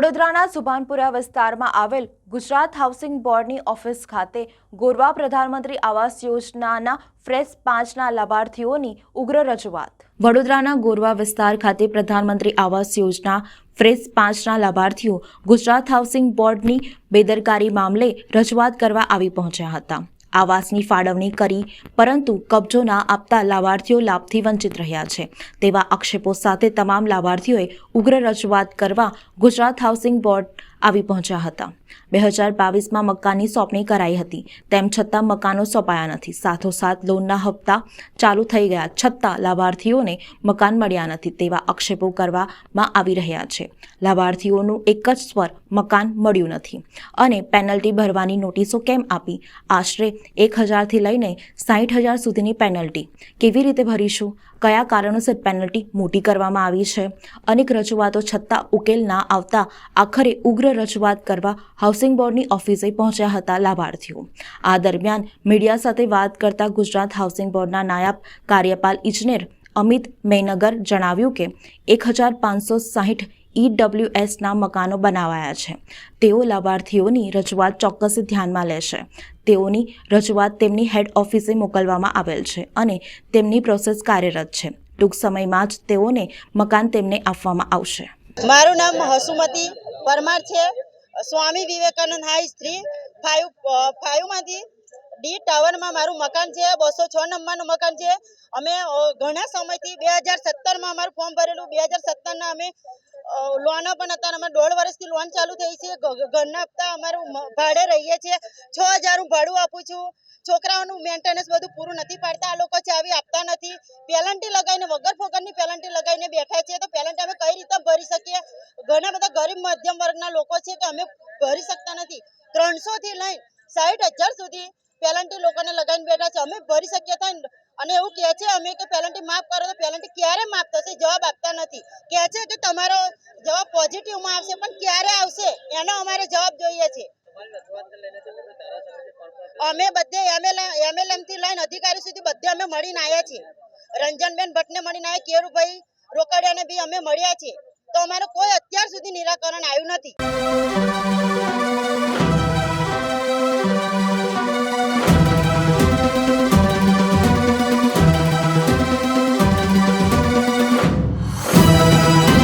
વડોદરાના સુભાનપુરા વિસ્તારમાં આવેલ ગુજરાત હાઉસિંગ બોર્ડની ઓફિસ ખાતે ગોરવા પ્રધાનમંત્રી આવાસ યોજનાના ફ્રેશ પાંચના લાભાર્થીઓની ઉગ્ર રજૂઆત. વડોદરાના ગોરવા વિસ્તાર ખાતે પ્રધાનમંત્રી આવાસ યોજના ફ્રેશ પાંચના લાભાર્થીઓ ગુજરાત હાઉસિંગ બોર્ડની બેદરકારી મામલે રજૂઆત કરવા આવી પહોંચ્યા હતા. આવાસની ફાળવણી કરી, પરંતુ કબજો ના આપતા લાભાર્થીઓ લાભથી વંચિત રહ્યા છે. તેવા આક્ષેપો સાથે તમામ લાભાર્થીઓએ ઉગ્ર રજૂઆત કરવા ગુજરાત હાઉસિંગ બોર્ડ આવી પહોંચ્યા હતા. બે હજાર બાવીસમાં મકાનની સોંપણી કરાઈ હતી. તેમ છતાં મકાનો સોંપાયા નથી. સાથોસાથ લોનના હપ્તા ચાલુ થઈ ગયા છતાં લાભાર્થીઓને મકાન મળ્યા નથી તેવા આક્ષેપો કરવામાં આવી રહ્યા છે. લાભાર્થીઓનું એક જ સ્વર, મકાન મળ્યું નથી. અને પેનલ્ટી ભરવાની નોટિસો કેમ આપી? આશરે એક હજારથી લઈને સાઠ હજાર સુધીની પેનલ્ટી. કેવી રીતે ભરીશું? કયા કારણોસર પેનલ્ટી મોટી કરવામાં આવી છે? અનેક રજૂઆતો છતાં ઉકેલ ના આવતા આખરે ઉગ્ર રજૂઆત કરવા હાઉસિંગ બોર્ડની ઓફિસે પહોંચ્યા હતા લાભાર્થીઓ. આ દરમિયાન મીડિયા સાથે વાત કરતા ગુજરાત હાઉસિંગ બોર્ડના નાયબ કાર્યપાલ ઇજનેર અમિત મેનગર જણાવ્યું કે એક હજાર પાંચસો સાહીઠ ઈડબ્લ્યુએસના મકાનો બનાવાયા છે. તેઓ લાભાર્થીઓની રજૂઆત ચોક્કસ ધ્યાનમાં લેશે તેઓની રજૂઆત તેમની હેડ ઓફિસે મોકલવામાં આવેલ છે અને તેમની પ્રોસેસ કાર્યરત છે. ટૂંક સમયમાં જ તેઓને મકાન તેમને આપવામાં આવશે. મારું નામ હસુમતી પરમાર છે. સ્વામી વિવેકાનંદ હાઈ સ્ત્રી. ફાઈવ ફાઈવમાંથી ડી ટાવરમાં મારું મકાન છે. બસો છ નંબરનું મકાન છે. અમે ઘણા સમયથી બે હજાર અમારું ફોર્મ ભરેલું. બે હજાર અમે લોન પણ હતા અમે દોઢ વર્ષથી લોન ચાલુ થઈ છે. ઘરના હપ્તા અમારું ભાડે રહીએ છીએ. છ હજાર હું ભાડું આપું છું. છોકરાઓનું મેન્ટેનન્સ બધું પૂરું નથી પાડતા. આ લોકો ચાવી આપતા નથી. પેલન્ટી લગાવીને વગર ફોગરની પેલન્ટી લગાવીને બેઠા છે. તો પેલન્ટી અમે કઈ રીતે ભરી શકીએ ઘણા બધા ગરીબ મધ્યમ વર્ગના લોકો છે કે અમે ભરી શકતા નથી. ત્રણસો થી લઈને સાઠ હજાર સુધી પેલન્ટી લોકોને લગાવીને બેઠા છે. અમે ભરી શકીએ થાય અને એવું કહે છે અમે કે પેલન્ટી માફ કરો તો પેલન્ટી ક્યારે માફ થશે? જવાબ આપતા નથી. કહે છે કે તમારો જવાબ પોઝિટિવમાં આવશે, પણ ક્યારે આવશે? એનો અમારે જવાબ જોઈએ છે. અમે બધે એમએલએ એમએલએમથી લઈને અધિકારી સુધી બધે અમે મળીને આવ્યા છીએ. રંજનબેન ભટ્ટને મળીને આવ્યા કેરુભાઈ રોકડિયાને બી અમે મળ્યા છીએ. તો અમારું કોઈ અત્યાર સુધી નિરાકરણ આવ્યું નથી.